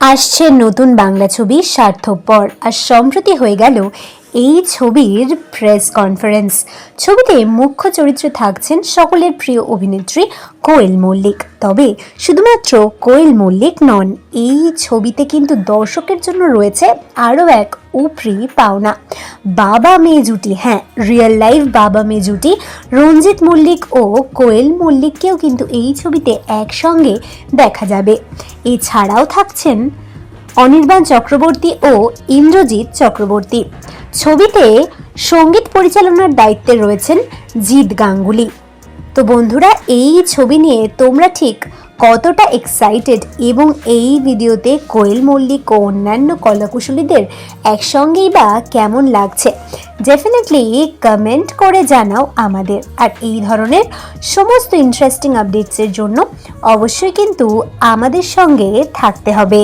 আসছে নতুন বাংলা ছবি স্বার্থপর আর সম্প্রতি হয়ে গেল এই ছবির প্রেস কনফারেন্স ছবিতে মুখ্য চরিত্রে থাকছেন সকলের প্রিয় অভিনেত্রী কোয়েল মল্লিক। তবে শুধুমাত্র কোয়েল মল্লিক নন, এই ছবিতে কিন্তু দর্শকের জন্য রয়েছে আরও এক উপরি পাওনা। বাবা মেয়ে জুটি হ্যাঁ রিয়েল লাইফ বাবা মেয়ে জুটি, রঞ্জিত মল্লিক ও কোয়েল মল্লিককেও কিন্তু এই ছবিতে একসঙ্গে দেখা যাবে। এছাড়াও থাকছেন অনির্বাণ চক্রবর্তী ও ইন্দ্রজিৎ চক্রবর্তী। ছবিতে সংগীত পরিচালনার দায়িত্বে রয়েছেন জিৎ গাঙ্গুলি। তো বন্ধুরা, এই ছবি নিয়ে তোমরা ঠিক কতটা এক্সাইটেড এবং এই ভিডিওতে কোয়েল মল্লিক ও অন্যান্য কলাকুশলীদের একসঙ্গেই বা কেমন লাগছে? ডেফিনেটলি কমেন্ট করে জানাও আমাদের। আর এই ধরনের সমস্ত ইন্টারেস্টিং আপডেটসের জন্য অবশ্যই কিন্তু আমাদের সঙ্গে থাকতে হবে।